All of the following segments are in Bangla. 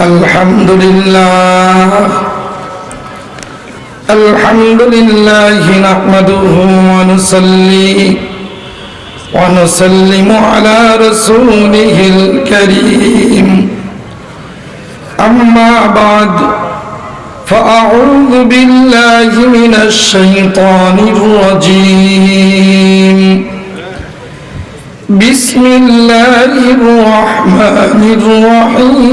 الحمد لله الحمد لله نحمده ونصلي ونسلم على رسوله الكريم أما بعد فأعوذ بالله من الشيطان الرجيم بسم الله الرحمن الرحيم.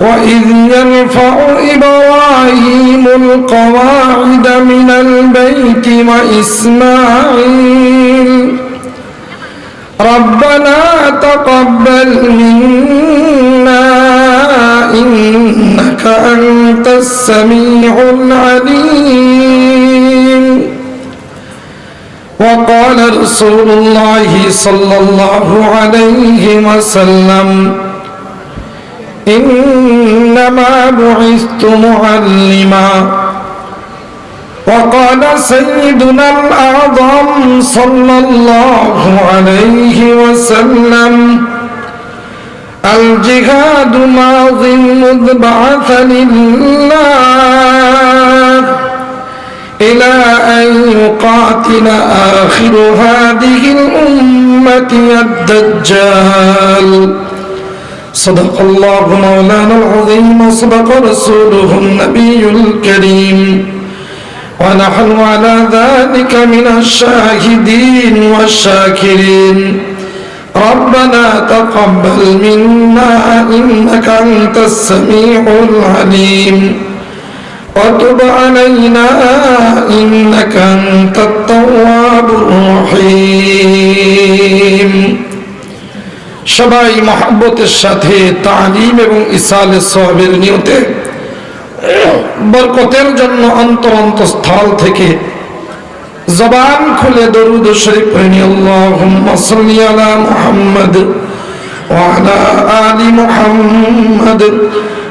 وإذ يرفع إبراهيم القواعد من البيت وإسماعيل. ربنا تقبل منا إنك أنت السميع العليم. وقال رسول الله صلى الله عليه وسلم إنما بعثت معلما وقال سيدنا الأعظم صلى الله عليه وسلم الجهاد ماض مذ بعثني الله إلى أن يقاتل آخر هذه الأمة الدجال. صدق الله مولانا العظيم وصدق رسوله النبي الكريم. ونحن على ذلك من الشاهدين والشاكرين. ربنا تقبل منا إنك أنت السميع العليم. وتب علينا إنك أنت التواب الرحيم সবাই মহাব্বতের সাথে তালিম এবং ইসালে সবের নিয়তে বরকতের জন্য অন্তর অন্তঃস্থল থেকে জবান খুলে দরুদ শরীফ পড়ি আল্লাহুম্মা সাল্লি আলা মুহাম্মদ ওয়া আলা আলি মুহাম্মদ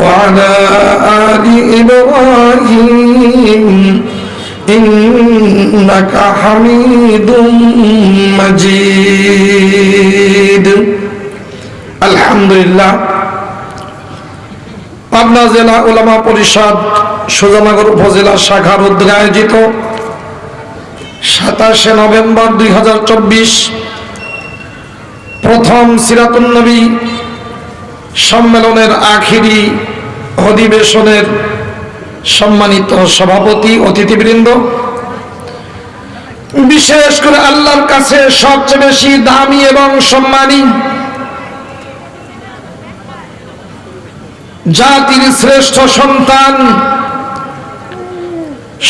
وعلى آل إبراهيم إنك حميد مجيد الحمد لله পাবনা জেলা ওলামা পরিষদ সুজানগর উপজেলা শাখার উদ্যোগে আয়োজিত সাতাশে নভেম্বর দুই প্রথম সিরাতুন্নবী সম্মেলনের আখিরি অধিবেশনের সম্মানিত সভাপতি, অতিথিবৃন্দ, বিশেষ করে আল্লাহর কাছে সবচেয়ে বেশি দামি এবং সম্মানী জাতির শ্রেষ্ঠ সন্তান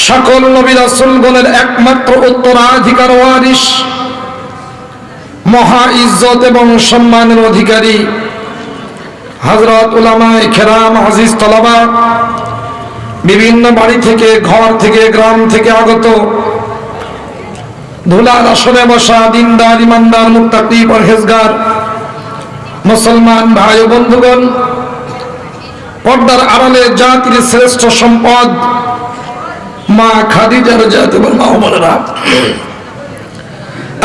সকল নবী রাসুলগণের একমাত্র উত্তরাধিকার ওয়ারিস মহা ইজ্জত এবং সম্মানের অধিকারী হজরত উলামায় খেরাম আজিজ তলাবা, বিভিন্ন বাড়ি থেকে, ঘর থেকে, গ্রাম থেকে আগত ধুলার আসনে বসা দিনদার, ইমানদার মুক্তাকি পরহেজগার, মুসলমান ভাই ও বন্ধুগণ, পর্দার আড়ালে জাতির শ্রেষ্ঠ সম্পদ মা খাদিজার জাত মা ওমরেরা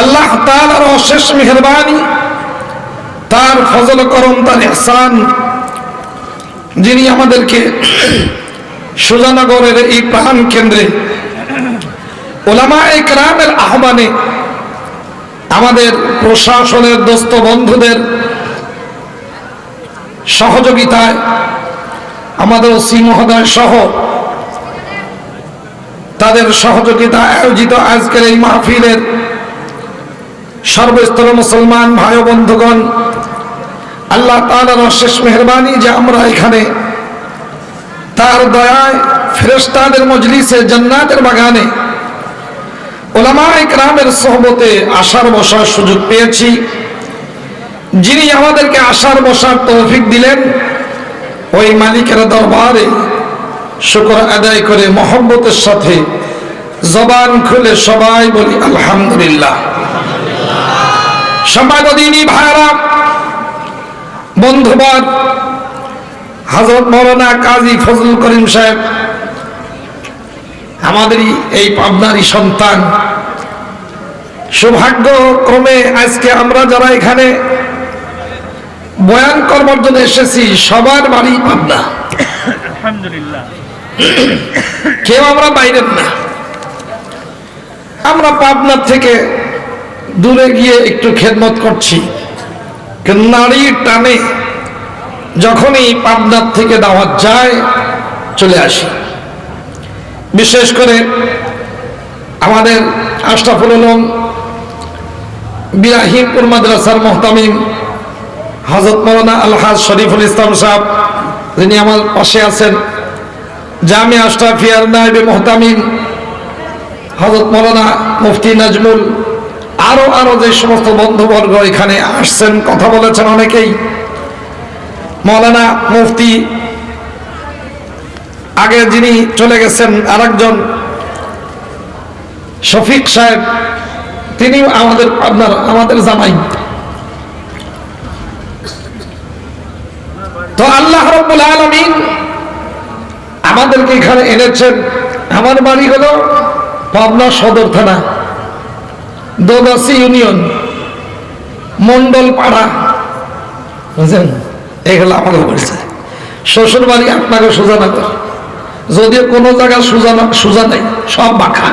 আল্লাহ তাআলার অশেষ মেহেরবানি তার ফজল করম তার ইহসান, যিনি আমাদেরকে সুজানগরের এই প্রাণ কেন্দ্রে ওলামা একরামের আহ্বানে আমাদের প্রশাসনের দোস্ত বন্ধুদের সহযোগিতায় আমাদের ওসি মহোদয় সহ তাদের সহযোগিতা আয়োজিত আজকের এই মাহফিলের সর্বস্তর মুসলমান ভাই বন্ধুগণ আল্লাহ তালার অশেষ মেহরবানি যে আমরা এখানে তার দয়ায় ফেরেস্তাদের মজলিসে জান্নাতের বাগানে ওলামা ইকরামের সহবতে আসার বসার সুযোগ পেয়েছি। যিনি আমাদেরকে আসার বসার তৌফিক দিলেন, ওই মালিকের দরবারে শুকর আদায় করে মহব্বতের সাথে জবান খুলে সবাই বলি আলহামদুলিল্লাহ। সম্পাদনী ভাইরা বন্ধুবাদ হজরত মৌলানা কাজী ফজল করিম সাহেব, আমাদেরই এই পাবনারই সন্তান। সৌভাগ্য ক্রমে আজকে আমরা যারা এখানে বয়ান করবার জন্য এসেছি, সবার বাড়ি পাবনা। কেউ আমরা বাইরের না। আমরা পাবনার থেকে দূরে গিয়ে একটু খেদমত করছি। নারীর টানে যখনই পাবনার থেকে দাওয়াত যায়, চলে আসি। বিশেষ করে আমাদের আশরাফুল আলম বিরাহিমপুর মাদ্রাসার মোহতামিম হজরত মৌলানা আলহাজ শরীফুল ইসলাম সাহেব, যিনি আমার পাশে আছেন জামি আশরাফিয়ার নাইবে মোহতামিম হজরত মৌলানা মুফতি নাজমুল আরও আরও যে সমস্ত বন্ধুবর্গ এখানে আসছেন, কথা বলেছেন অনেকেই। মৌলানা মুফতি, আগে যিনি চলে গেছেন আরেকজন, শফিক সাহেব তিনি আমাদের আপনার, আমাদের জামাই। তো আল্লাহ রব্বুল আলমিন আমাদেরকে এখানে এনেছেন। আমার বাড়ি হলো পাবনা সদর থানা। দোদাসি ইউনিয়ন মন্ডল পাড়া বুঝলেন এগুলো আমাকে বলছে শ্বশুর বাড়ি আপনাকে সুজানগর। যদিও কোনো জায়গায় সুজানা, সুজা নেই, সব বাঁকা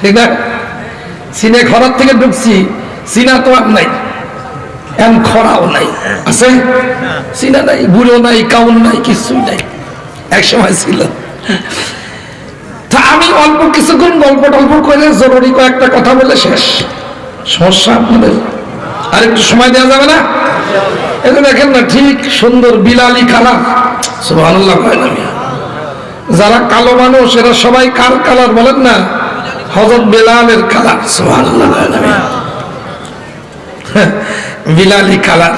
ঠিক না? সিনে খরার থেকে ঢুকছি, সিনা তো আর নাই। এম খরাও নাই। আছে? সিনা নাই, বুড়ো নাই, কাউন নাই, কিছুই নাই। এক সময় ছিল। তা অল্প কিছুক্ষণ গল্প টল্প করে জরুরি কয়েকটা কথা বলে শেষ। সমস্যা আপনাদের? আর একটু সময় দেওয়া যাবে না? এটা দেখেন না, ঠিক সুন্দর বিলালি মিয়া। যারা কালো মানুষ, এরা সবাই কার কালার বলেন না? হজরত বেলালের কালার। বিলালি কালার।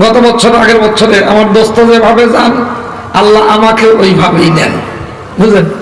গত বছর, আগের বছরে আমার দোস্ত যেভাবে যান, আল্লাহ আমাকে ওইভাবেই নেন বুঝলেন?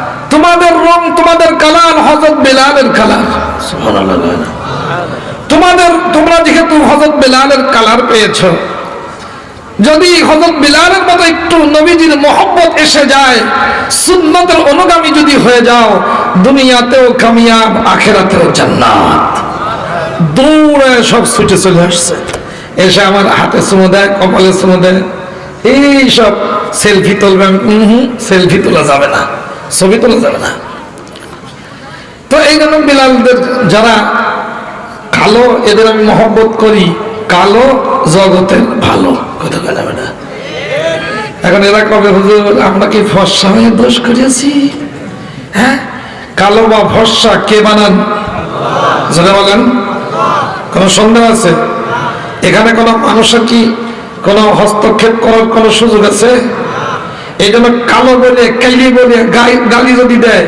তোমাদের রং তোমাদের কালার হজরত বেলালের কালার তোমাদের তোমরা যেহেতু হজরত বেলালের কালার পেয়েছ যদি হজরত বিলালের মতো একটু নবীজির মহব্বত এসে যায় সুন্নতের অনুগামী যদি হয়ে যাও দুনিয়াতেও কামিয়াব আখেরাতেও জান্নাত। দৌড়ে সব ছুটে চলে আসছে। এসে আমার হাতে চুমো দেয় কপালে চুমো দেয় এই সব সেলফি তুলবে সেলফি তোলা যাবে না। ছবি তোলা যাবে না। তো এই জন্য বিলালদের যারা কালো, এদের আমি মহব্বত করি, কালো জগতের ভালো। কথা বলা না। এখন এরা কবে, হুজুর, আমরা কি ফর্সা হয়ে দোষ করেছি হ্যাঁ? কালো বা ফর্সা কে বানান? যেটা বলেন। কোন সন্দেহ আছে? এখানে কোনো মানুষের কি কোনো হস্তক্ষেপ করার কোনো সুযোগ আছে? এই জন্য কালো বলে, কালি বলে গালি যদি দেয়,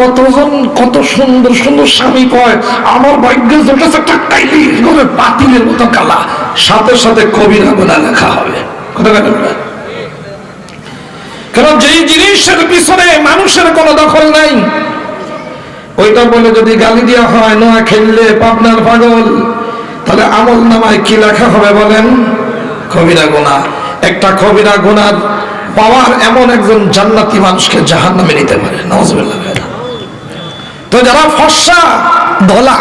কতজন, কত সুন্দর সুন্দর স্বামী কয়, আমার ভাগ্যে জোটেছে একটা কাইলি বাতিলের মতো কালা। সাথে সাথে কবিরা গোনা লেখা হবে। কারণ যেই জিনিসের পিছনে মানুষের কোনো দখল নাই, ওইটা বলে যদি গালি দেওয়া হয়, নোয়া খেললে পাবনার পাগল, তাহলে আমল নামায় কি লেখা হবে বলেন? কবিরা গোনা একটা কবিরা গোনার পাওয়ার এমন একজন জান্নাতি মানুষকে জাহান নামে নিতে পারে। নজবেল্লা তো যারা ফর্সা, ধলা,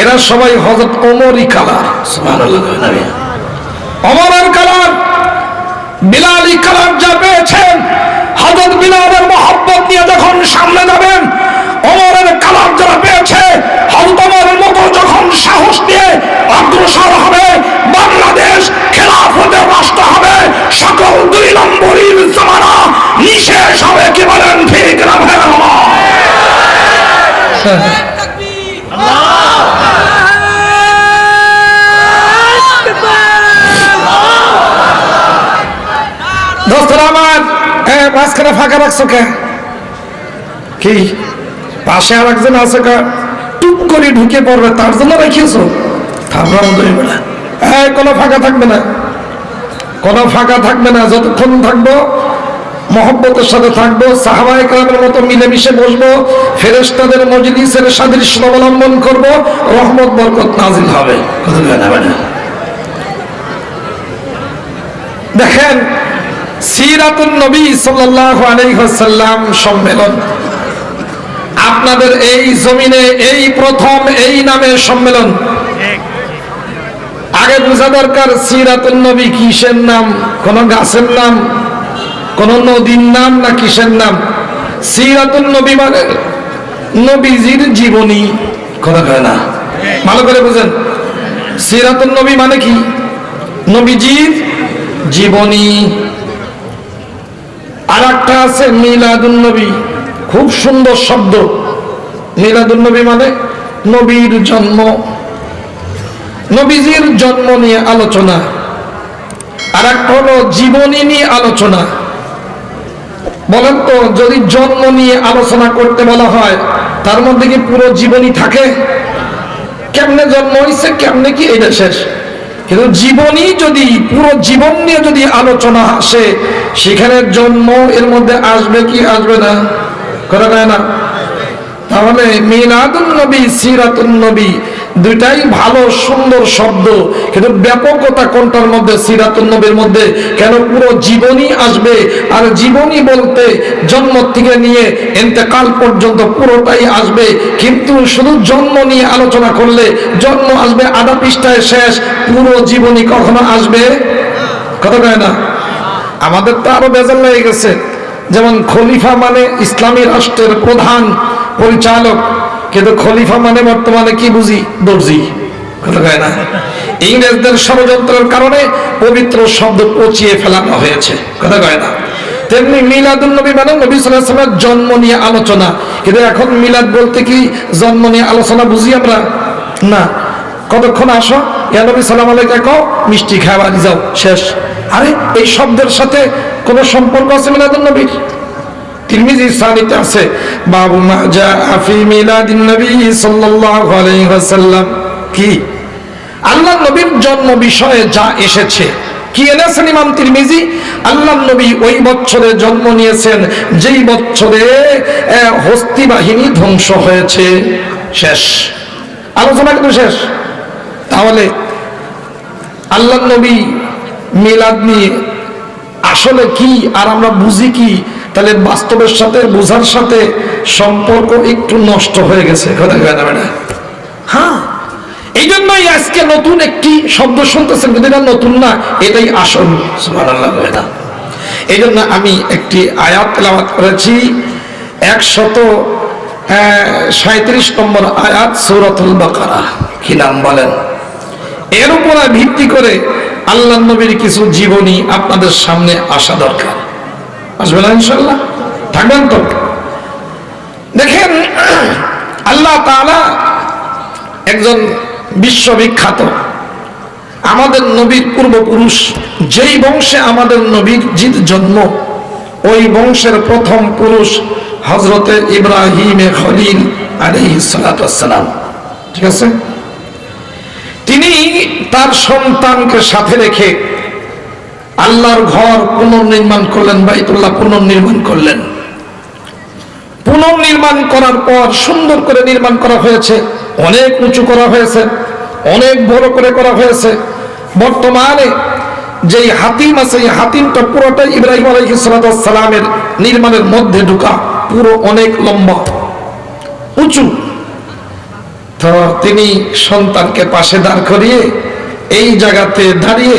এরা সবাই হজরত ওমরই কালার। অমরের কালার, বিলালি কালার যা পেয়েছেন হজরত বিলালের মহব্বত নিয়ে যখন সামনে যাবেন অমরের কালার যারা পেয়েছে হজরত অমরের মতো যখন সাহস নিয়ে খেলাফতের রাষ্ট্র হবে, সকল দুই নম্বরীর জমানা নিশেষ হবে কি বলেন ঠিক রাভের দোস্তরা আমার? মাঝখানে ফাঁকা রাখছো কে? কি? পাশে আর একজন আছে কা? করে ঢুকে পড়বে, তার জন্য রেখেছো? থামলাম দুই কোনো ফাঁকা থাকবে না। কোনো ফাঁকা থাকবে না, যতক্ষণ থাকব, মহব্বতের সাথে থাকব সাহাবাই কালামের মতো মিলেমিশে বসবো ফেরেস্তাদের মজলিসের সাদৃশ্য অবলম্বন করব, রহমত, বরকত নাজিল হবে। দেখেন, সিরাতুন নবী সাল্লাল্লাহু আলাইহি সম্মেলন। আপনাদের এই জমিনে এই প্রথম এই নামে সম্মেলন। বোঝা দরকার, সিরাতুন নবী কিসের নাম? কোন গাছের নাম? কোন নদীর নাম না কিসের নাম? সিরাতুন নবী মানে নবীজির জীবনী। কথা কয় না। ভালো করে বুঝেন। সিরাতুন নবী মানে কি? নবীজির জীবনী। আর একটা আছে মিলাদুন নবী। খুব সুন্দর শব্দ। মিলাদুন নবী মানে নবীর জন্ম। নবীজির জন্ম নিয়ে আলোচনা। আর একটা হলো জীবনী নিয়ে আলোচনা। বলেন তো, যদি জন্ম নিয়ে আলোচনা করতে বলা হয়, তার মধ্যে কি পুরো জীবনী থাকে? কেমনে জন্ম হয়েছে কেমনে কি, এটা শেষ। কিন্তু জীবনী যদি, পুরো জীবন নিয়ে যদি আলোচনা আসে, সেখানে জন্ম এর মধ্যে আসবে কি আসবে না? করা যায় না। তাহলে মিলাদুন নবী, সিরাতুন নবী দুইটাই ভালো, সুন্দর শব্দ। কিন্তু ব্যাপকতা কোনটার মধ্যে? সিরাতুন নবীর মধ্যে। কেন পুরো জীবনী আসবে? আর জীবনী বলতে জন্ম থেকে নিয়ে এতেকাল পর্যন্ত পুরোটাই আসবে। কিন্তু শুধু জন্ম নিয়ে আলোচনা করলে জন্ম আসবে, আধা পৃষ্ঠায় শেষ, পুরো জীবনী কখনো আসবে? কথা কয় না? আমাদের তো আরও বেজাল লেগে গেছে। যেমন খলিফা মানে ইসলামী রাষ্ট্রের প্রধান পরিচালক। কিন্তু খলিফা মানে বর্তমানে কি বুঝি? দর্জি। না? ইংরেজদের ষড়যন্ত্রের কারণে পবিত্র শব্দ পচিয়ে ফেলানো হয়েছে। কথা কয় না? তেমনি মিলাদুল নবী মানে নবী সাল্লামের জন্ম নিয়ে আলোচনা। কিন্তু এখন মিলাদ বলতে কি জন্ম নিয়ে আলোচনা বুঝি আমরা? না। কতক্ষণ আসো? ইয়া নবী সালাম আলাইকা কও, মিষ্টি খাওয়া যাও, শেষ। আরে, এই শব্দের সাথে কোনো সম্পর্ক আছে মিলাদুল নবীর? তিরমিজি সানিতে আছে, বাবু মা জা আফি মিলাদিন নবী সাল্লাল্লাহু আলাইহি ওয়াসাল্লাম। কি? আল্লাহ নবীর জন্ম বিষয়ে যা এসেছে, কি এনেছেন ইমাম তিরমিজি? আল্লাহ নবী ওই বছরে জন্ম নিয়েছেন, যেই বছরে হস্তি বাহিনী ধ্বংস হয়েছে। শেষ। আলোচনা কিন্তু শেষ। তাহলে আল্লাহ নবী মিলাদ নিয়ে আসলে কি আর আমরা বুঝি কি? তাহলে বাস্তবের সাথে বোঝার সাথে সম্পর্ক একটু নষ্ট হয়ে গেছে। কথা না ম্যাডাম? হ্যাঁ এই জন্যই আজকে নতুন একটি শব্দ শুনতেছেন, কিন্তু এটা নতুন না, এটাই আসল। না এই জন্য আমি একটি আয়াত তেলাওয়াত করেছি, একশত সাঁত্রিশ নম্বর আয়াত, সৌরতুল বাকারা। কি নাম বলেন? এর উপর ভিত্তি করে আল্লাহ নবীর কিছু জীবনী আপনাদের সামনে আসা দরকার। আসবে না ইনশাল্লাহ থাকবেন তো। দেখেন, আল্লাহ তাআলা একজন বিশ্ববিখ্যাত। আমাদের নবীর পূর্বপুরুষ, যেই বংশে আমাদের নবীর জিত জন্ম, ওই বংশের প্রথম পুরুষ হজরতে ইব্রাহিম খলিল আলাইহিস সালাম ঠিক আছে? তিনি তার সন্তানকে সাথে রেখে আল্লাহর ঘর পুনর্নির্মাণ করলেন, বাইতুল্লাহ পুনর্নির্মাণ করলেন। পুনর্নির্মাণ করার পর সুন্দর করে নির্মাণ করা হয়েছে, অনেক উঁচু করা হয়েছে, অনেক বড় করে করা হয়েছে। বর্তমানে যেই হাতিম আছে, এই হাতিমটা পুরোটাই ইব্রাহিম আলহিসামের নির্মাণের মধ্যে ঢুকা, পুরো অনেক লম্বা, উঁচু। তো তিনি সন্তানকে পাশে দাঁড় করিয়ে এই জায়গাতে দাঁড়িয়ে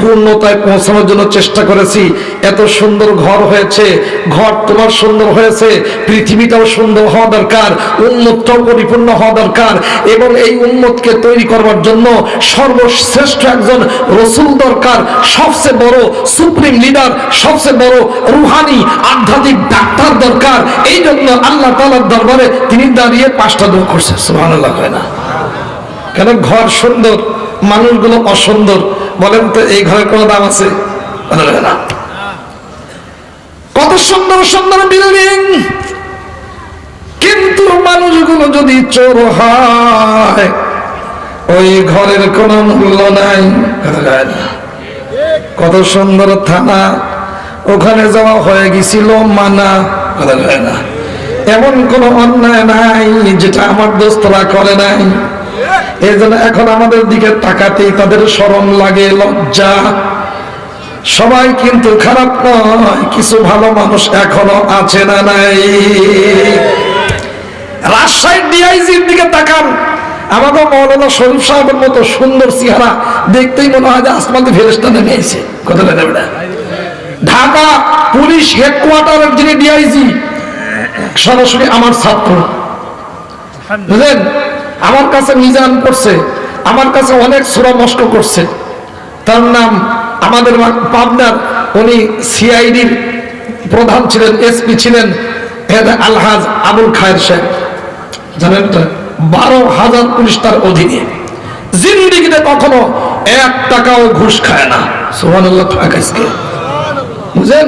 পূর্ণতায় পৌঁছানোর জন্য চেষ্টা করেছি। এত সুন্দর ঘর হয়েছে, ঘর তোমার সুন্দর হয়েছে, পৃথিবীটাও সুন্দর হওয়া দরকার উন্মতটাও পরিপূর্ণ হওয়া দরকার, এবং এই উন্মতকে তৈরি করবার জন্য সর্বশ্রেষ্ঠ একজন রসুল দরকার, সবচেয়ে বড় সুপ্রিম লিডার, সবচেয়ে বড় রুহানি, আধ্যাত্মিক ডাক্তার দরকার। এই জন্য আল্লাহ তালার দরবারে তিনি দাঁড়িয়ে পাঁচটা দোয়া করছে সুহান হয় না। কেন? ঘর সুন্দর। মানুষগুলো অসুন্দর। বলেন তো, এই ঘরের কোনো দাম আছে? কত সুন্দর সুন্দর বিল্ডিং কিন্তু মানুষগুলো যদি চোর হয়, ওই ঘরের কোনো মূল্য নাই। কত সুন্দর থানা। ওখানে যাওয়া হয়ে গেছিল মানা। কথা না এমন কোন অন্যায় নাই যেটা আমার দোস্তরা করে নাই। এই জন্য এখন আমাদের দিকে তাকাতেই তাদের শরম লাগে, লজ্জা। সবাই কিন্তু খারাপ নয়, কিছু ভালো মানুষ এখনও আছে না নাই। রাজশাহীর ডিআইজির দিকে তাকান। আমাকে মৌলানা শরীফ সাহেবের মতো সুন্দর চেহারা দেখতেই মনে হয় যে ফেরেস্তা নেমে এসে কথা ঢাকা পুলিশ হেডকোয়ার্টারের যিনি ডিআইজি, সরাসরি আমার ছাত্র। বুঝলেন? আমার কাছে মিজান করছে, আমার কাছে অনেক সুরা মস্ক করছে। তার নাম আমাদের পাবনার উনি সিআইডির প্রধান ছিলেন, এসপি ছিলেন আলহাজ আবুল খায়ের সাহেব। জানেন বারো হাজার পুলিশ তার অধীনে। জিন্দিগিতে কখনো এক টাকাও ঘুষ খায় না। সোহানুল্লাহ বুঝলেন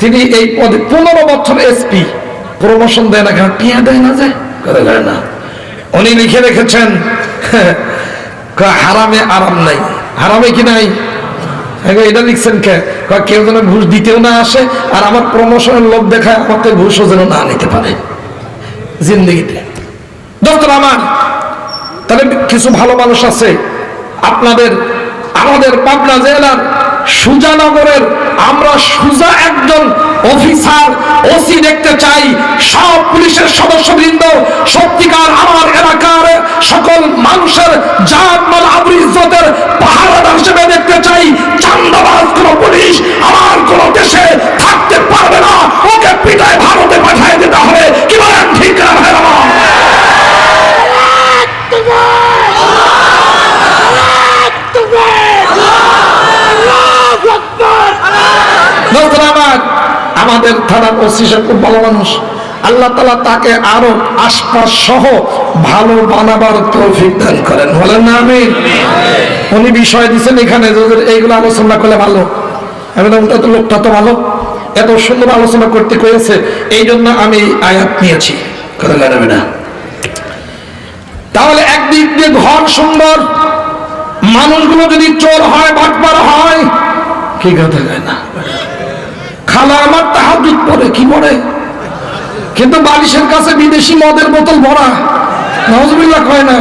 তিনি এই পদে পনেরো বছর এসপি, প্রমোশন দেয় না কেন? দেয় না না। উনি লিখে রেখেছেন হারামে আরাম নাই। হারামে কি নাই? এটা লিখছেন কে? কেউ যেন ঘুষ দিতেও না আসে আর আমার প্রমোশনের লোভ দেখায় আমাকে ঘুষও যেন না নিতে পারে। জিন্দগিতে। দোস্তর আমার, তাহলে কিছু ভালো মানুষ আছে। আপনাদের, আমাদের পাবনা জেলার সুজানগরের, আমরা সুজা একজন অফিসার, ওসি দেখতে চাই। সব পুলিশের সদস্যবৃন্দ, সত্যিকার আমার এলাকার সকল মানুষের জান, মাল, আবরু ইজ্জতের পাহারাদার হিসেবে দেখতে চাই। চান্দাবাজ কোন পুলিশ আমার কোন দেশে থাকতে পারবে না ওকে পিটায় ভারতে পাঠিয়ে দিতে হবে কি বলেন ঠিক না ভাই আমার দোস্তরা আমার ওসি সাহেব খুব ভালো মানুষ। আল্লাহ তালা তাকে আরও আশপাশ সহ ভালো বানাবার তৌফিক দান করেন। বলেন না আমি উনি বিষয় দিচ্ছেন এখানে এইগুলো আলোচনা করলে ভালো। আমি "ওটা তো লোকটা তো ভালো। এত সুন্দর আলোচনা করতে কয়েছে এই জন্য আমি আয়াত নিয়েছি। তাহলে একদিক দিয়ে ঘর সুন্দর, মানুষগুলো যদি চোর হয় বাটবার হয়, কি কথা না? খালা আমার তাহাজুদ পরে, কি পরে? কিন্তু বালিশের কাছে বিদেশি মদের বোতল ভরা। নজবিল্লা কয় না,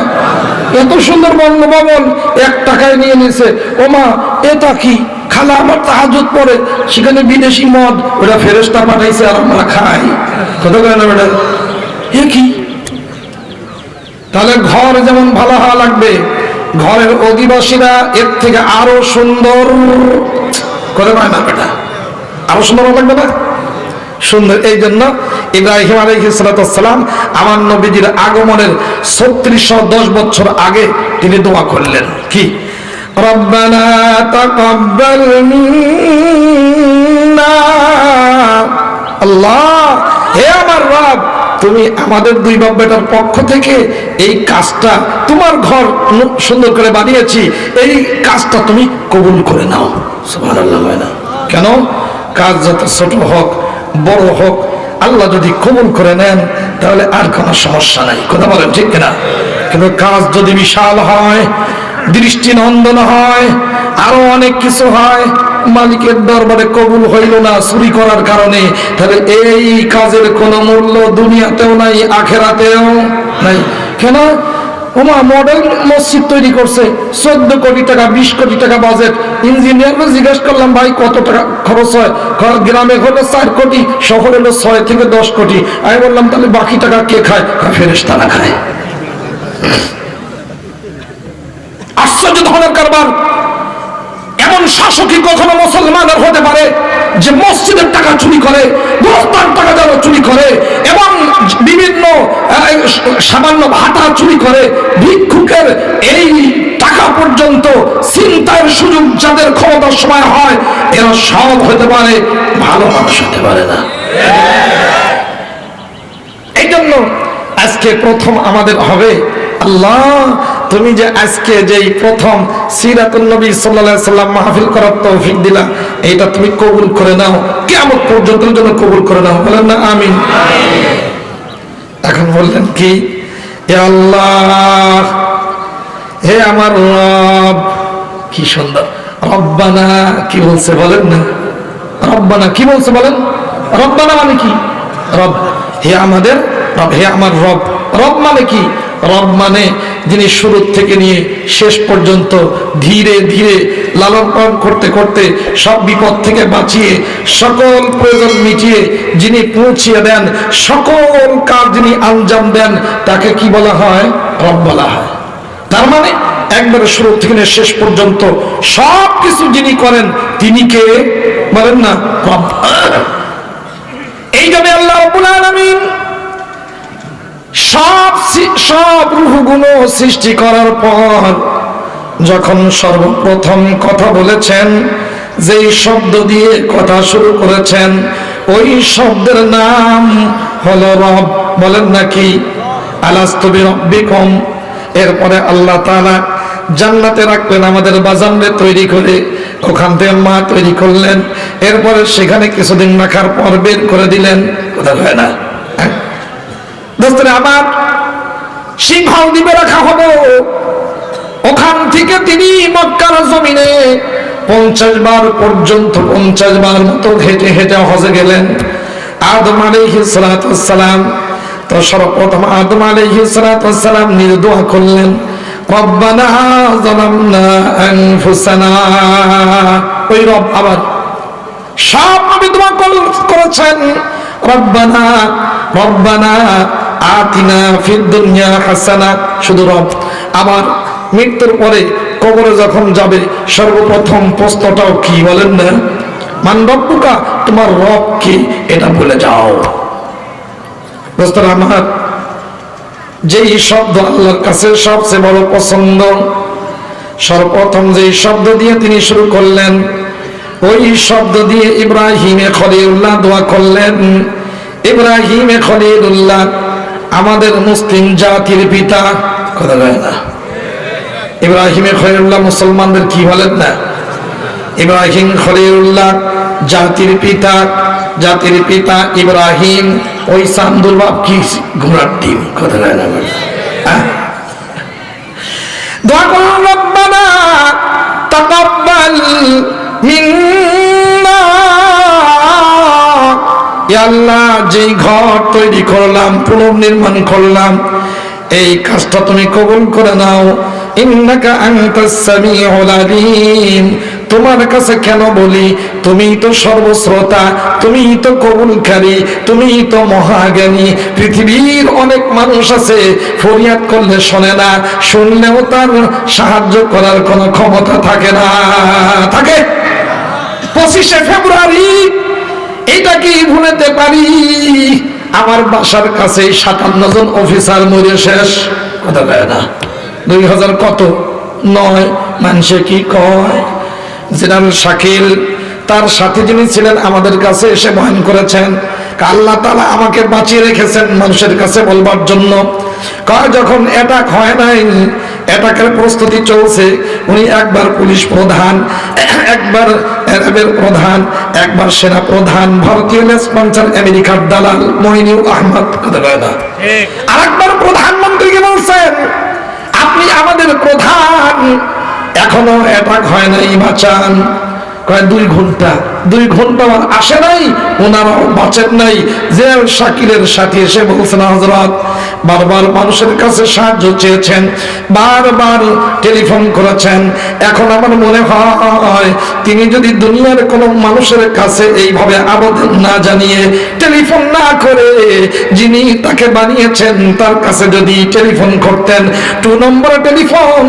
এত সুন্দর বঙ্গভবন এক টাকায় নিয়ে নিয়েছে। ওমা এটা কি? খালা আমার তাহাজুদ পরে, সেখানে বিদেশি মদ ওটা ফেরেস্তা পাঠাইছে আর আমরা খাই। কত কয় না বেটা এ কি? তাহলে ঘর যেমন ভালো হওয়া লাগবে, ঘরের অধিবাসীরা এর থেকে আরও সুন্দর। করে পায় না বেটা আরও সুন্দর লাগবে না? সুন্দর এই জন্য ইব্রাহিম আলহিসাম আমার নবীজির আগমনের ছত্রিশশো দশ বছর আগে তিনি দোয়া করলেন। কি? মিন্না। আল্লাহ, হে আমার রব, তুমি আমাদের দুই বাপ বেটার পক্ষ থেকে এই কাজটা তোমার ঘর সুন্দর করে বানিয়েছি, এই কাজটা তুমি কবুল করে নাও। সুবহানাল্লাহ, হয় না। কেন? কাজ যত ছোট হোক, বড় হোক, আল্লাহ যদি কবুল করে নেন, তাহলে আর কোনো সমস্যা নাই। কথা বলেন ঠিক কিনা? কিন্তু কাজ যদি বিশাল হয়, দৃষ্টিনন্দন হয়, আরও অনেক কিছু হয়, মালিকের দরবারে কবুল হইল না, চুরি করার কারণে, তাহলে এই কাজের কোনো মূল্য দুনিয়াতেও নাই, আখেরাতেও নাই। কেন? ওমা মডেল মসজিদ তৈরি করছে। চোদ্দ কোটি টাকা, বিশ কোটি টাকা বাজেট ইঞ্জিনিয়ারকে জিজ্ঞেস করলাম, ভাই, কত টাকা খরচ হয়? গ্রামে হলো চার কোটি, শহরে হলো ছয় থেকে দশ কোটি। আমি বললাম, তাহলে বাকি টাকা কে খায়? ফেরেস তারা খায়। আশ্চর্য ধরনের কারবার। এমন শাসকই কখনো মুসলমানের হতে পারে? যে মসজিদের টাকা চুরি করে গোস্তার টাকা যেন চুরি করে, এবং বিভিন্ন সামান্য ভাটা চুরি করে, ভিক্ষুকের এই টাকা পর্যন্ত চিন্তার সুযোগ যাদের ক্ষমতার সময় হয়, এরা সব হতে পারে, ভালো মানুষ হতে পারে না। এই জন্য আজকে প্রথম আমাদের হবে আল্লাহ তুমি যে আজকে যেই প্রথম সিরাতুল নবী সাল্লাল্লাহু সাল্লাম মাহফিল করার তৌফিক দিলা, এইটা তুমি কবুল করে নাও। কিয়ামত পর্যন্ত জন্য কবুল করে নাও। বলেন না, আমিন। এখন বললেন কি? এ আল্লাহ, হে আমার রব, কি সুন্দর। রব্বানা, কি বলছে বলেন না? রব্বানা, কি বলছে বলেন? রব্বানা মানে কি? রব। হে আমাদের রব, হে আমার রব। রব মানে কি? রব মানে যিনি শুরু থেকে নিয়ে শেষ পর্যন্ত ধীরে ধীরে লালন পালন করতে করতে সব বিপদ থেকে বাঁচিয়ে সকল প্রয়োজন মিটিয়ে যিনি পৌঁছিয়ে দেন, সকল কাজ যিনি আঞ্জাম দেন, তাকে কি বলা হয়? রব বলা হয়। তার মানে একবারে শুরু থেকে নিয়ে শেষ পর্যন্ত সব কিছু যিনি করেন, তিনি কে? বলেন না, রব। এই জন্য আল্লাহ আলামিন সব সব রূহগুলো সৃষ্টি করার পর যখন সর্বপ্রথম কথা বলেছেন, যেই শব্দ দিয়ে কথা শুরু করেছেন, ওই শব্দের নাম হলো রব। বলেন নাকি আলাস্তবি রব্বিকম এরপরে আল্লাহ তাআলা জান্নাতে রাখলেন আমাদের বাজানরে তৈরি করে, ওখান থেকে মা তৈরি করলেন। এরপরে সেখানে কিছুদিন রাখার পর বের করে দিলেন। কোথাও হয় না? দোস্তরে, আমার সিংহ দ্বীপে রাখা হলো। ওখান থেকে তিনি মক্কার জমিনে পঞ্চাশ বার পর্যন্ত, পঞ্চাশ বার মতো হেঁটে হেঁটে হজে গেলেন। আদম আলাইহিসসালাম তো সর্বপ্রথম আদম আলাইহিসসালাম নিজে দোয়া করলেন, রব্বানা যালামনা আনফুসানা। ওই রব আবার সব নবী দোয়া কর- করেছেন। রব্বানা রব্বানা আতিনা ফিদ হাসানা, শুধু রব। আবার মৃত্যুর পরে কবরে যখন যাবে, সর্বপ্রথম প্রশ্নটাও কি বলেন না? মান রব্বুকা, তোমার রব কি? এটা বলে যাও। দোস্তরা আমার, যেই শব্দ আল্লাহর কাছে সবচেয়ে বড় পছন্দ, সর্বপ্রথম যেই শব্দ দিয়ে তিনি শুরু করলেন ওই শব্দ দিয়ে ইব্রাহিমে খলিউল্লাহ দোয়া করলেন, ইব্রাহিমে খলিলুল্লাহ, আমাদের মুসলিম জাতির পিতা কথা বলে না। ইব্রাহিমে খলিলুল্লাহ মুসলমানদের কি বলেন না? ইব্রাহিম খলিলুল্লাহ জাতির পিতা জাতির পিতা ইব্রাহিম, ওই সান্দুর বাপ কি ঘোড়ার ডিম? কথা বলে। না? দোয়া করুন, রব্বানা, তাকাব্বাল আল্লাহ, যেই ঘর তৈরি করলাম, পুনর্নির্মাণ করলাম, এই কাজটা তুমি কবুল করে নাও। তোমার কাছে কেন বলি তুমি তো সর্বশ্রোতা তুমি তো কবুলকারী তুমি তো মহাজ্ঞানী। পৃথিবীর অনেক মানুষ আছে, ফরিয়াদ করলে শোনে না, শুনলেও তার সাহায্য করার কোনো ক্ষমতা থাকে না। থাকে? পঁচিশে ফেব্রুয়ারি, এটা কি ভুলেতে পারি? আমার বাসার কাছে সাতান্ন জন অফিসার মরে শেষ। কথা কয় না? দুই হাজার কত? নয়। মানুষে কি কয়? জেনারেল শাকিল, তার সাথে যিনি ছিলেন আমাদের কাছে এসে বয়ন করেছেন আল্লাহ তালা আমাকে বাঁচিয়ে রেখেছেন মানুষের কাছে বলবার জন্য। কয় যখন অ্যাটাক হয় নাই অ্যাটাকের প্রস্তুতি চলছে উনি একবার পুলিশ প্রধান একবার অ্যারাবের প্রধান একবার সেনা প্রধান ভারতীয় স্পন্সার আমেরিকার দালাল মহিনুল আহমদ আর একবার প্রধানমন্ত্রীকে বলছেন আপনি আমাদের প্রধান এখনও অ্যাটাক হয় নাই বাঁচান। দুই ঘণ্টা। দুই ঘণ্টা আসে নাই বাঁচেন নাই। যে সাথে এসে বলছেন হজরত বারবার মানুষের কাছে সাহায্য চেয়েছেন, বারবার টেলিফোন করেছেন। এখন আমার মনে হয়, তিনি যদি দুনিয়ার কোনো মানুষের কাছে এইভাবে আবেদন না জানিয়ে টেলিফোন না করে, যিনি তাকে বানিয়েছেন, তার কাছে যদি টেলিফোন করতেন, টু নম্বর টেলিফোন,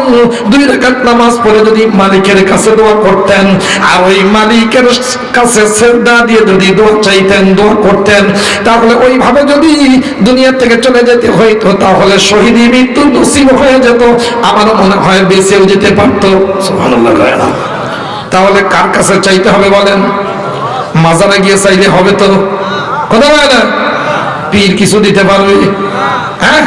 দুই রেখাত নামাজ পড়ে যদি মালিকের কাছে দোয়া করতেন, আর ওই মালিকের কাছে শ্রদ্ধা দিয়ে যদি দোয়া চাইতেন, দোয়া করতেন, তাহলে ওইভাবে যদি দুনিয়া থেকে চলে যেতে হইতো, তাহলে শহীদি মৃত্যু নসিব হয়ে যেত। আমার মনে হয় বেঁচেও যেতে পারতো। তাহলে কার কাছে চাইতে হবে বলেন? মাজারে গিয়ে চাইলে হবে তো। কথা বলে না? পীর কিছু দিতে পারবে? হ্যাঁ?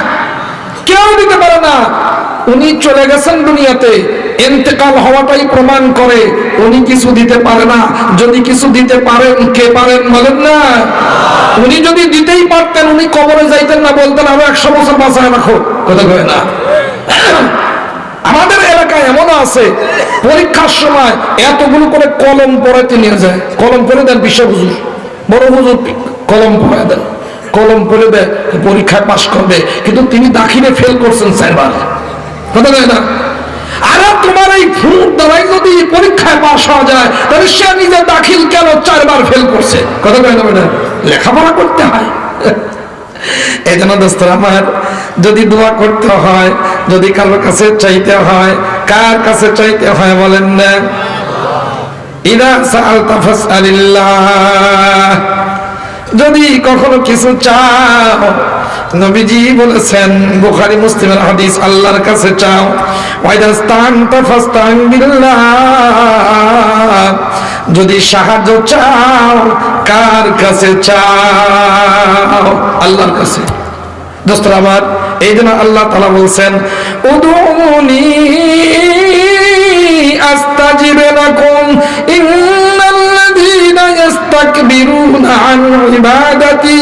কেউ দিতে পারে না। উনি চলে গেছেন দুনিয়াতে। এন্তেকাল হওয়াটাই প্রমাণ করে, উনি কিছু দিতে পারে না। যদি কিছু দিতে পারেন, কে পারেন বলেন না? উনি যদি দিতেই পারতেন, উনি কবরে যাইতেন না, বলতেন, আরও একশো বছর বাঁচায় রাখো। কথা কয় না। আমাদের এলাকায় এমন আছে, পরীক্ষার সময় এতগুলো করে কলম পড়াইতে নিয়ে যায়। কলম পড়ে দেন বিশ্ব হুজুর। বড় হুজুর কলম পড়ে দেন। কলম পড়ে দেয়, পরীক্ষায় পাশ করবে। কিন্তু তিনি দাখিলে ফেল করছেন চারবার কথা কয় না? তোমার এই দ্বারাই যদি পরীক্ষায় হওয়া যায়, তাহলে সে দাখিল কেন চারবার ফেল করছে? কথা কয় না লেখাপড়া করতে হয়। এই জন্য আমার, যদি দোয়া করতে হয়, যদি কারোর কাছে চাইতে হয়, কার কাছে চাইতে হয় বলেন না? যদি কখনো কিছু চাও নবীজি বলেছেন, বুখারী, মুসলিমের হাদিস, আল্লাহর কাছে চাও। যদি সাহায্য চাও, কার কাছে চাও? আল্লাহর কাছে। দোস্তরা আমার এই জন্য আল্লাহ তালা বলছেন, উদুনি আস্তাজিব লাকুম ইন্নাল্লাযীনা ইস্তাকবিরুনা আন ইবাদাতি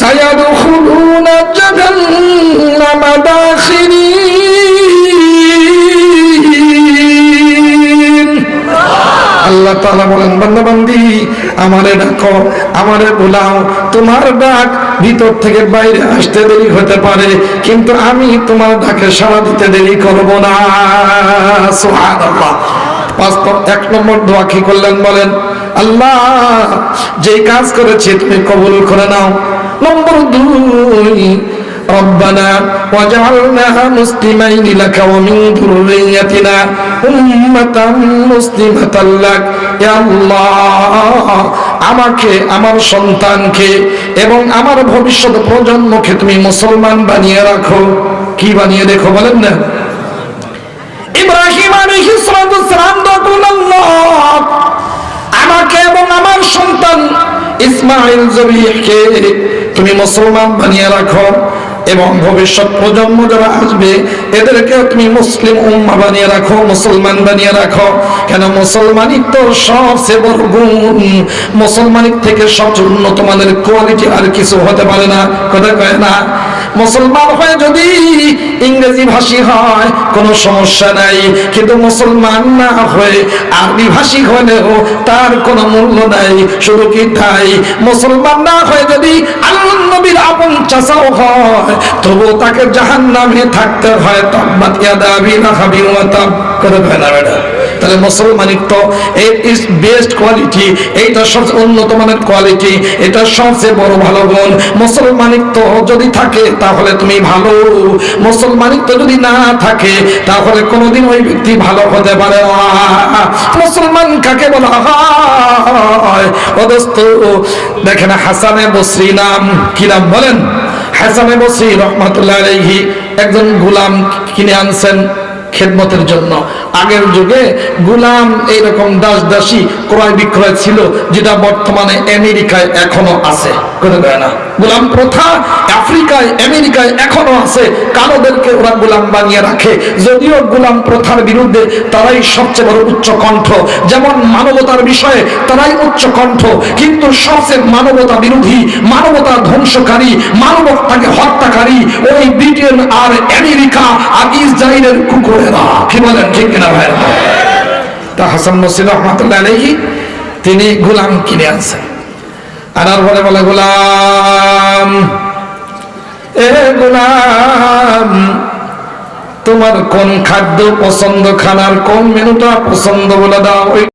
সায়াদখুলুনা জাহান্নামা দাখিরিন আল্লাহ তাআলা বলেন বান্দি আমারে ডাকো, আমারে বোলাও। তোমার ডাক ভিতর থেকে বাইরে আসতে দেরি হতে পারে, কিন্তু আমি তোমার ডাকে সাড়া দিতে দেরি করব না। পাঁচ এক নম্বর দোয়া কি করলেন বলেন আল্লাহ যে কাজ করেছে তুমি কবুল করে নাও নম্বর দুই ربنا وجعلنا مسلمين لك ومن ذريتنا أمة مسلمة لك يا الله আমাকে আমার সন্তানকে এবং আমার ভবিষ্যৎ প্রজন্মকে তুমি মুসলমান বানিয়ে রাখো কি বানিয়ে দেখো বলেন না ইব্রাহিম আলাইহিস সালাম দোয়া করলেন, আল্লাহ আমাকে এবং আমার সন্তান ইসমাইল জবিহকে তুমি মুসলমান বানিয়ে রাখো এবং ভবিষ্যৎ প্রজন্ম যারা আসবে এদেরকে তুমি মুসলিম উম্মা বানিয়ে রাখো, মুসলমান বানিয়ে রাখো। কেন মুসলমানই তো সবচেয়ে বড় গুণ মুসলমানির থেকে সবচেয়ে উন্নত মানের কোয়ালিটি আর কিছু হতে পারে না। কথা কয় না? মুসলমান হয়ে যদি ইংরেজি ভাষী হয়, কোনো সমস্যা নাই। কিন্তু মুসলমান না হয়ে আরবি ভাষী হলেও তার কোনো মূল্য নাই, শুধু কি তাই? মুসলমান না হয়ে যদি আল্লাহ আপন চাচাও হয় তবু তাকে জাহান নামে থাকতে হয়। তব্বাত ইয়াদা আবি লাহাবি ওয়া তাব। করে ফেলা বেটা। তাহলে মুসলমানিক তো ইজ বেস্ট কোয়ালিটি এইটা সবচেয়ে উন্নত মানের কোয়ালিটি এটা সবচেয়ে বড় ভালো গুণ। মুসলমানিক তো যদি থাকে, তাহলে তুমি ভালো। মুসলমানিক তো যদি না থাকে, তাহলে কোনোদিন ওই ব্যক্তি ভালো হতে পারে না। মুসলমান কাকে বলা হয়? ও দোস্ত দেখেন হাসানে বসরি নাম, কি নাম বলেন? হাসানে বসরি রহমাতুল্লাহ আলাইহি, একজন গোলাম কিনে আনছেন। খেদমতের জন্য। আগের যুগে গুলাম এইরকম দাস দাসী ক্রয় বিক্রয় ছিল, যেটা বর্তমানে আমেরিকায় এখনও আছে। কোনো কয় না। গোলাম প্রথা আফ্রিকায়, আমেরিকায় এখনও আছে। কালোদেরকে ওরা গোলাম বানিয়ে রাখে। যদিও গোলাম প্রথার বিরুদ্ধে তারাই সবচেয়ে বড় উচ্চ কণ্ঠ। যেমন মানবতার বিষয়ে তারাই উচ্চ কণ্ঠ। কিন্তু সবচেয়ে মানবতা বিরোধী, মানবতা ধ্বংসকারী, মানবতাকে হত্যাকারী ওই ব্রিটেন আর আমেরিকা আর ইসরায়েলের কুকুরেরা। কি বলেন, ঠিক কিনা ভাই তা হাসান নসির রহমতুল্লাহ আলাইহি, তিনি গোলাম কিনে আনছেন। আনার পরে বলে, গোলাম, এ গোলাম, তোমার কোন খাদ্য পছন্দ? খানার কোন মেনুটা পছন্দ বলে দাও।